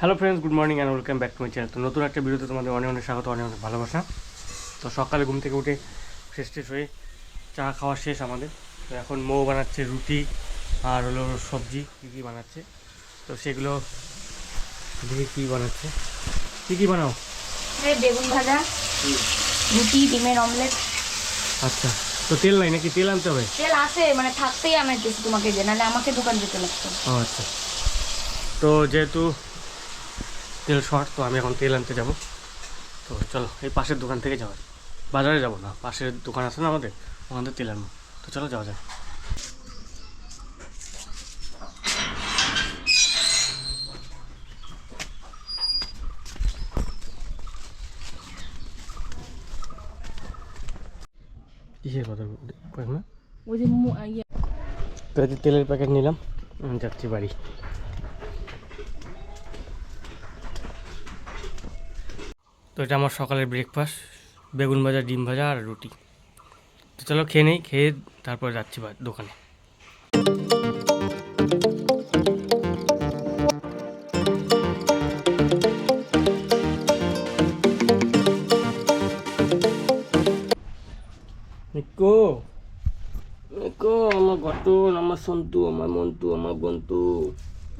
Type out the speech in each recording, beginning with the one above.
Hello friends good morning and welcome back to my channel তো নতুন একটা ভিডিওতে তোমাদের অনেক অনেক স্বাগত অনেক অনেক ভালোবাসা। তো সকালে ঘুম থেকে উঠে ফ্রেশ ট্রেশ হয়ে চা খাওয়া শেষ আমাদের। তো এখন মৌ বানাচ্ছে রুটি আর হলো সবজি কী কী বানাচ্ছে। তো সেগুলো দেখে কী বানাচ্ছে? কী কী বানাও? বেগুন ভাজা রুটি ডিমের অমলেট। আচ্ছা তো তেল নাই নাকি? তেল আনতে হবে? তেল আছে মানে থাকতেই আমি তোমাকে যে নাহলে আমাকে দোকান যেতে লাগতো ও আচ্ছা। তো যেহেতু তেল শর্ট তো আমি এখন তেল আনতে যাব। তো চলো এই পাশের দোকান থেকে যাওয়া। বাজারে যাব না পাশের দোকান আছে না আমাদের? ওখান থেকে তেল আনব। তো চলো যাওয়া যাক। কিসের কথা কয়েক না? ওই যে ইয়ে। যে তেলের প্যাকেট নিলাম যাচ্ছি বাড়ি। তো এটা আমার সকালের ব্রেকফাস্ট বেগুন ভাজা, ডিম ভাজা আর রুটি। তো চলো খেয়ে নেই, খেয়ে তারপর যাচ্ছি দোকানে। নিকো। আমার ঘটন, আমার সন্তু, আমার মন্টু আমার বন্তু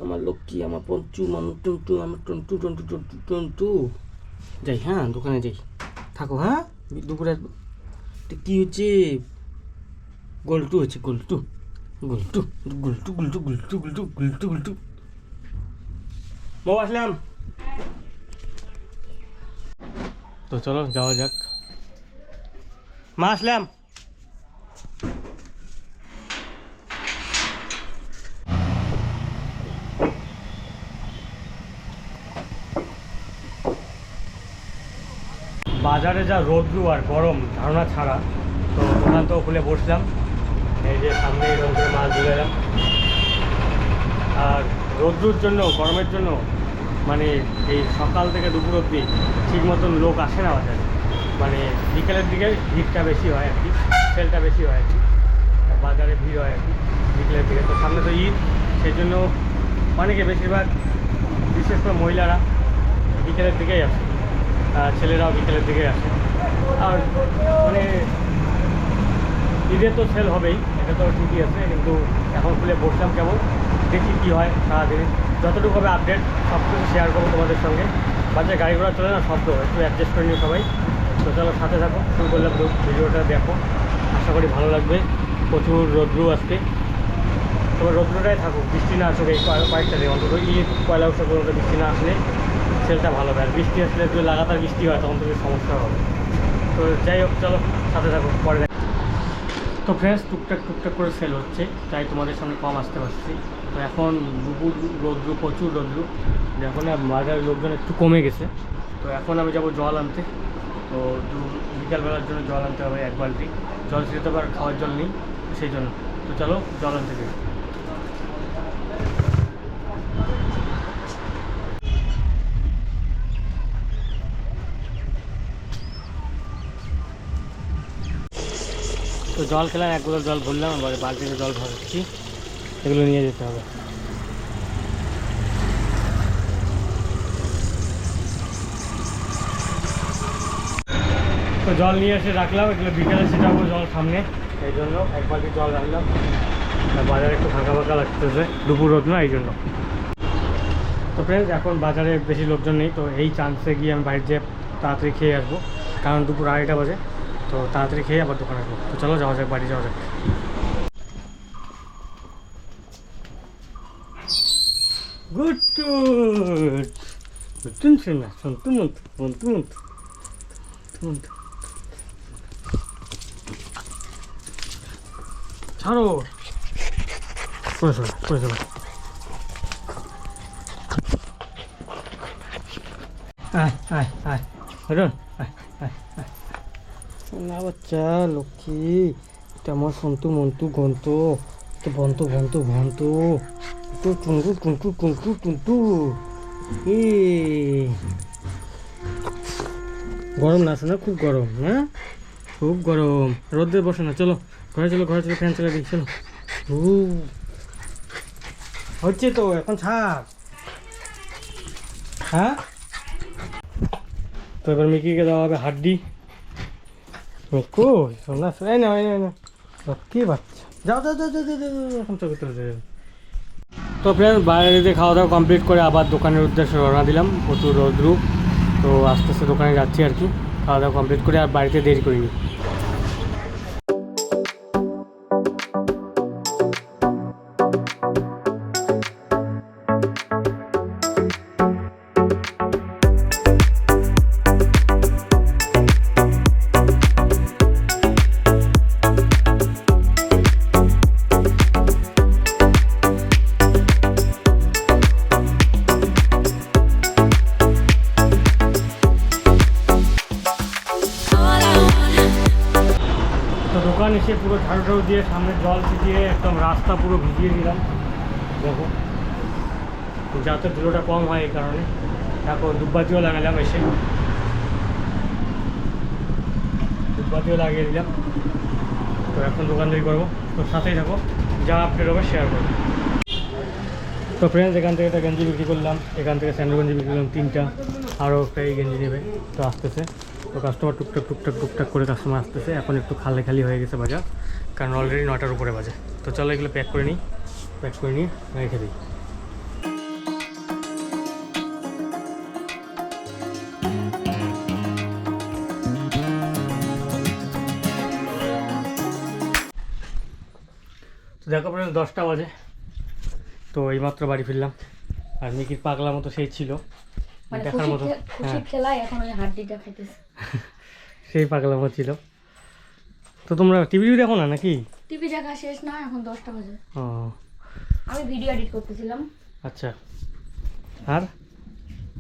আমার লক্ষ্মী, আমার পঞ্চু, আমার টন্টু আমার টন্টু টন্টু টন্টু টন্টু। যাই হ্যাঁ দোকানে যাই। থাকো হ্যাঁ দুপুরে কী হচ্ছে? গোলটু হচ্ছে, গোলটু গোলটু, গুলটু গুলটু গুলটু গুলটু গুলটু গুলটু। বউ, আসলাম। তো চলো, যাওয়া যাক। মা, আসলাম। বাজারে যা রোদ্রু আর গরম, ধারণা ছাড়া, তো দোকান তো খুলে বসলাম। এই যে সামনে এরকম করে মাছ ধরে এলাম। আর রোদ্রুর জন্য, গরমের জন্য মানে এই সকাল থেকে দুপুর অবধি ঠিক মতন লোক আসে না বাজারে। মানে বিকেলের দিকে ভিড়টা বেশি হয় আর কি, সেলটা বেশি হয় আর কি। বাজারে ভিড় হয় আর কি, বিকেলের দিকে। তো সামনে তো ঈদ, সেই জন্য অনেকে বেশিরভাগ, বিশেষ করে মহিলারা, বিকেলের দিকেই আসে। ছেলেরাও বিকেলের দিকে আসে। আর মানে ঈদের তো সেল হবেই, এটা তো ঠিকই আছে, কিন্তু এখন খুলে বসলাম কেমন দেখি কী হয় সারাদিনে। যতটুকু হবে আপডেট সব কিছু শেয়ার করব তোমাদের সঙ্গে। বাচ্চা গাড়ি ঘোড়া চলে না, শব্দ, একটু অ্যাডজাস্ট করে নিও সবাই। তো চলো সাথে থাকো, শুরু করলাম ভিডিওটা, দেখো। আশা করি ভালো লাগবে। প্রচুর রৌদ্রু আজকে। তবে রৌদ্রটাই থাকুক, বৃষ্টি না আসুক, এই কয়েক- কয়েকটা দিন অন্তত। ঈদ, পয়লা বৈশাখ বৃষ্টি না আসলে সেলটা ভালো হবে আর বৃষ্টি আসলে যদি লাগাতার বৃষ্টি হয়, তখন তো একটু সমস্যা হবে। তো যাই হোক, চলো, সাথে থাকো, পরে তো ফ্রেন্ডস টুকটাক টুকটাক করে সেল হচ্ছে, তাই তোমাদের সামনে কম আসতে পারছি। তো এখন দুপুর রৌদ্র, প্রচুর রৌদ্র। এখন বাজারের লোকজন একটু কমে গেছে। তো এখন আমি যাব জল আনতে। তো দু- বিকালবেলার জন্য জল আনতে হবে এক বালতি। জল ছিল তো আবার খাওয়ার জল নেই সেই জন্য। তো চলো, জল আনতে যাই। তো জল খেলাম, এক বোতল জল ভরলাম, এবার বালতিতে জল ভরাচ্ছি। এগুলো নিয়ে যেতে হবে। তো জল নিয়ে এসে রাখলাম, এগুলো বিকেলে ছিটাবো জল সামনে। এই জন্য এক বালতি জল রাখলাম। বাজারে একটু ফাঁকা ফাঁকা লাগতেছে, দুপুর রোদ না, এই জন্য। তো ফ্রেন্ডস এখন বাজারে বেশি লোকজন নেই, তো এই চান্সে গিয়ে আমি বাইরে যেয়ে তাড়াতাড়ি খেয়ে আসব, কারণ দুপুর আড়াইটা বাজে। তো তাড়াতাড়ি খেয়ে আবার দোকানে আসব। তো চলো যাওয়া যাক, বাড়ি যাওয়া যাক। গুড গুড নতুন শোনা সন্তু মন্তু মন্তু মন্তু। মন্তু ছাড়ো। করে শোনা করে শোনা। আয় আয় আয়। হরণ আয় আয় আয়। না বাচ্চা, লক্ষ্মী, এটা আমার সন্তু মন্তু, গন্ত। তো বন্ত বন্ত বন্ত তো টুনটু টুনটু টুনটু টুনটু। এ গরম না শোনা খুব গরম হ্যাঁ খুব গরম। রোদ্রে বসে না, চলো। ঘরে চলো ঘরে চলো, ফ্যান চলে দিই, চলো। হচ্ছে তো, এখন ছাড়। হ্যাঁ? তো এবার মিকিকে দেওয়া হবে হাড্ডি। মিকু শোনা এই না এই না সত্যি তো ফ্রেন্ড বাইরে খাওয়া দাওয়া কমপ্লিট করে আবার দোকানের উদ্দেশ্যে রওনা দিলাম, প্রচুর রোদ্রু। তো আস্তে আস্তে দোকানে যাচ্ছি আর কি। খাওয়া দাওয়া কমপ্লিট করে আর বাড়িতে দেরি করিনি। দোকান এসে পুরো ঝাড়ু দিয়ে সামনে জল ছিটিয়ে একদম রাস্তা পুরো ভিজিয়ে দিলাম। দেখো, যাতে ধুলোটা কম হয় এই কারণে। দেখো ধূপবাতিও লাগালাম এসে। ধূপবাতিও লাগিয়ে দিলাম। তো এখন দোকানদারি করব। তো সাথেই থাকো, যা আপডেট হবে শেয়ার করব। তো ফ্রেন্ডস এখান থেকে একটা গেঞ্জি বিক্রি করলাম। এখান থেকে স্যান্ডেল গেঞ্জি বিক্রি করলাম, তিনটা। আরও একটা এই গেঞ্জি নেবে। তো আসতেছে। তো কাস্টমার টুকটাক টুকটাক টুকটাক করে কাস্টমার আসতেছে। এখন একটু খালি খালি হয়ে গেছে বাজার। কারণ অলরেডি নটার উপরে বাজে। তো চলো এগুলো প্যাক করে নিই। প্যাক করে নিয়ে রেখে দিই। তো দেখো প্রায় দশটা বাজে। তো এইমাত্র বাড়ি ফিরলাম। আর মিকির পাগলা মতো সেই ছিল। মানে দেখার মতো। হ্যাঁ। খেলায় এখন ওই হাড্ডিটা খাইতেছে। সেই পাগলামো ছিল। তো তোমরা টিভি টিভি দেখো না নাকি? টিভি দেখা শেষ না এখন দশটা বাজে। ও। আমি ভিডিও এডিট করতেছিলাম। আচ্ছা। আর?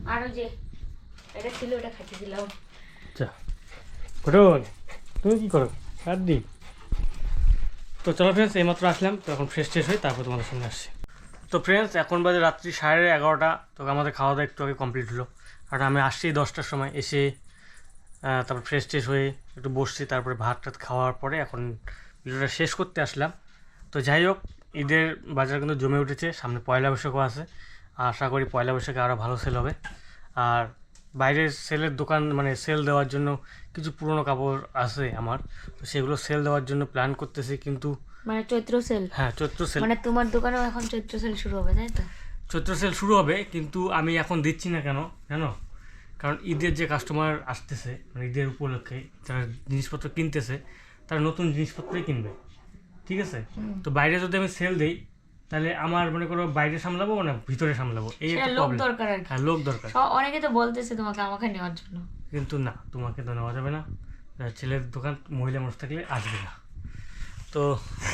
আর যে এটা ছিল ওটা খাইতেছিলাম। আচ্ছা। ঘটন তুমি কি করো? আর দি। তো চলো ফ্রেন্ডস এইমাত্র আসলাম। তো এখন ফ্রেশ ট্রেশ হই তারপর তোমাদের সঙ্গে আসছি। তো ফ্রেন্ডস এখন বাজে রাত্রি সাড়ে এগারোটা। তো আমাদের খাওয়া দাওয়া একটু আগে কমপ্লিট হলো। আর আমি আসছি দশটার সময় এসে তারপর ফ্রেশ ট্রেশ হয়ে একটু বসছি তারপরে ভাত টাত খাওয়ার পরে এখন ভিডিওটা শেষ করতে আসলাম। তো যাই হোক ঈদের বাজার কিন্তু জমে উঠেছে সামনে পয়লা বৈশাখও আছে। আশা করি পয়লা বৈশাখে আরও ভালো সেল হবে। আর বাইরের সেলের দোকান মানে সেল দেওয়ার জন্য কিছু পুরনো কাপড় আছে আমার। তো সেগুলো সেল দেওয়ার জন্য প্ল্যান করতেছি কিন্তু মানে চৈত্র সেল হ্যাঁ চৈত্র সেল মানে তোমার দোকানেও এখন চৈত্র সেল শুরু হবে তাই তো? চৈত্র সেল শুরু হবে কিন্তু আমি এখন দিচ্ছি না কেন জানো? কারণ ঈদের যে কাস্টমার আসতেছে মানে ঈদের উপলক্ষে যারা জিনিসপত্র কিনতেছে তারা নতুন জিনিসপত্রই কিনবে। ঠিক আছে? তো বাইরে যদি আমি সেল দিই তাহলে আমার মনে করো বাইরে সামলাবো না ভিতরে সামলাবো? এই একটা লোক দরকার হ্যাঁ লোক দরকার। অনেকে তো বলতেছে তোমাকে আমাকে নেওয়ার জন্য। কিন্তু না তোমাকে তো নেওয়া যাবে না। ছেলের দোকান মহিলা মানুষ থাকলে আসবে না। তো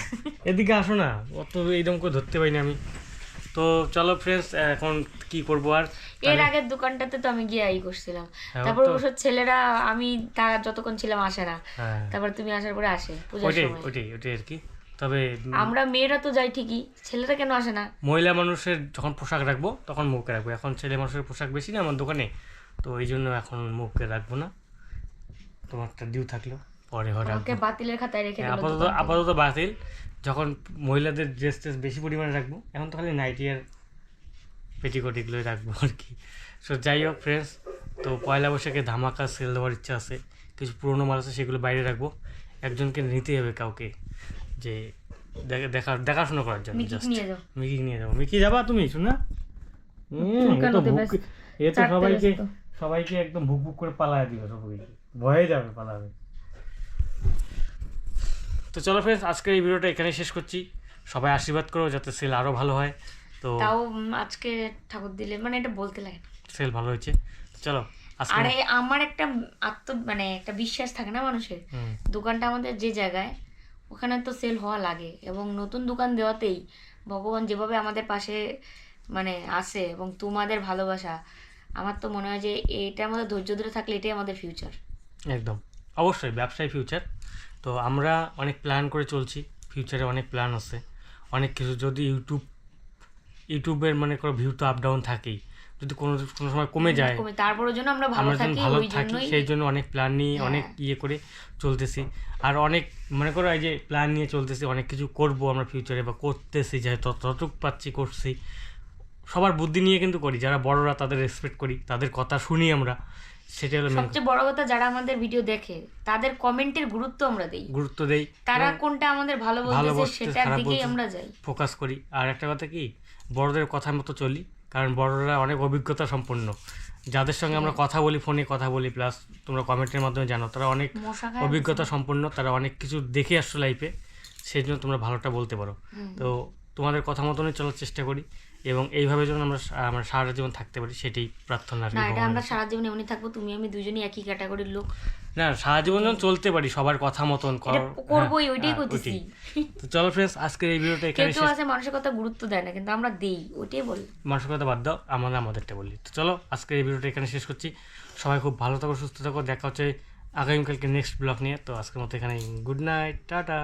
এদিকে আসো না। অত এইরকম করে ধরতে পারি না আমি। তো চলো ফ্রেন্ডস এখন কি করব আর? এর আগের দোকানটাতে তো আমি গিয়ে ই করছিলাম। হ্যাঁ, তারপর তো- অবশ্য ছেলেরা আমি তার যতক্ষণ ছিলাম আসে না। হ্যাঁ। তারপর তুমি আসার পরে আসে পূজার সময়। ওইটাই ওইটাই আর কি। তবে আমরা মেয়েরা তো যাই ঠিকই ছেলেরা কেন আসে না? মহিলা মানুষের যখন পোশাক রাখব তখন মুখে রাখব। এখন ছেলে মানুষের পোশাক বেশি না আমার দোকানে তো এই জন্য এখন মুখে রাখব না। তোমারটা ডিউ থাকল। পরে ওকে বাতিলের খাতায় রেখে হ্যাঁ, দিল আপাতত আপাতত বাতিল। যখন মহিলাদের ড্রেস ট্রেস বেশি পরিমাণে রাখব এখন তো খালি নাইটি আর পেটিকোট এগুলোই রাখব আর কি। সো যাই হোক ফ্রেন্ডস তো পয়লা বৈশাখে ধামাকা সেল দেওয়ার ইচ্ছা আছে কিছু পুরোনো মাল আছে সেগুলো বাইরে রাখব। একজনকে নিতেই হবে কাউকে যে দেখা দেখা দেখাশোনা করার জন্য মিকি নিয়ে যাব। মিকি যাবা তুমি শোনা? এ তো সবাইকে সবাইকে একদম ভুক ভুক করে পালায় দিবে সবাইকে ভয়ে যাবে পালাবে। তো চলো ফ্রেন্ডস আজকের এই ভিডিওটা এখানে শেষ করছি। সবাই আশীর্বাদ করো যাতে সেল আরও ভালো হয়। তো তাও আজকে ঠাকুর দিলে মানে এটা বলতে লাগে না। সেল ভালো হয়েছে। চলো আরে আমার একটা আত্ম মানে একটা বিশ্বাস থাকে না মানুষের? দোকানটা আমাদের যে জায়গায় ওখানে তো সেল হওয়া লাগে। এবং নতুন দোকান দেওয়াতেই ভগবান যেভাবে আমাদের পাশে মানে আসে এবং তোমাদের ভালোবাসা আমার তো মনে হয় যে এটা আমাদের ধৈর্য ধরে থাকলে এটাই আমাদের ফিউচার একদম। অবশ্যই ব্যবসায় ফিউচার তো আমরা অনেক প্ল্যান করে চলছি ফিউচারে অনেক প্ল্যান আছে। অনেক কিছু যদি ইউটিউব ইউটিউবের মানে কোনো ভিউ তো আপ ডাউন থাকেই। যদি কোনো কোনো সময় কমে যায় কমে তারপরের জন্য আমরা ভালো থাকি ভালো থাকি সেই জন্য অনেক প্ল্যান নিয়ে হ্যাঁ। অনেক ইয়ে করে চলতেছি। আর অনেক মনে করো এই যে প্ল্যান নিয়ে চলতেছি অনেক কিছু করব আমরা ফিউচারে বা করতেছি তত- ততটুক পাচ্ছি করছি। সবার বুদ্ধি নিয়ে কিন্তু করি যারা বড়রা তাদের রেসপেক্ট করি তাদের কথা শুনি আমরা। সেটা হলো সবচেয়ে বড় কথা যারা আমাদের ভিডিও দেখে তাদের কমেন্টের গুরুত্ব আমরা দেই। গুরুত্ব দেই। তারা কোনটা আমাদের ভালো বলতেছে, সেটার দিকেই আমরা যাই। ফোকাস করি। আর একটা কথা কি বড়দের কথা মতো চলি কারণ বড়রা অনেক অভিজ্ঞতা সম্পন্ন। যাদের সঙ্গে আমরা কথা বলি ফোনে কথা বলি প্লাস তোমরা কমেন্টের মাধ্যমে জানো তারা অনেক অভিজ্ঞতা সম্পন্ন তারা অনেক কিছু দেখে আসছো লাইফে সেই জন্য তোমরা ভালোটা বলতে পারো। তো তোমাদের কথা মতনই চলার চেষ্টা করি। এবং এইভাবে যেন আমরা আমরা সারা জীবন থাকতে পারি সেটাই প্রার্থনা না এটা আমরা সারা জীবন এমনি থাকব তুমি আমি দুজনই একই ক্যাটাগরির লোক। না সারা জীবন যেন চলতে পারি সবার কথা মতন এটা করবোই হ্যাঁ, ওইটাই হ্যাঁ, করতেছি। তো চলো ফ্রেন্ডস আজকের এই ভিডিওটা এখানে শেষ আছে মানুষের কথা গুরুত্ব দেয় না কিন্তু আমরা দেই ওইটাই বল। মানুষের কথা বাদ দাও আমরা আমাদেরটা বলি। তো চলো আজকের এই ভিডিওটা এখানে শেষ করছি। সবাই খুব ভালো থাকো সুস্থ থাকো দেখা হচ্ছে আগামীকালকে নেক্সট ব্লগ নিয়ে। তো আজকের মতো এখানে গুড নাইট টাটা।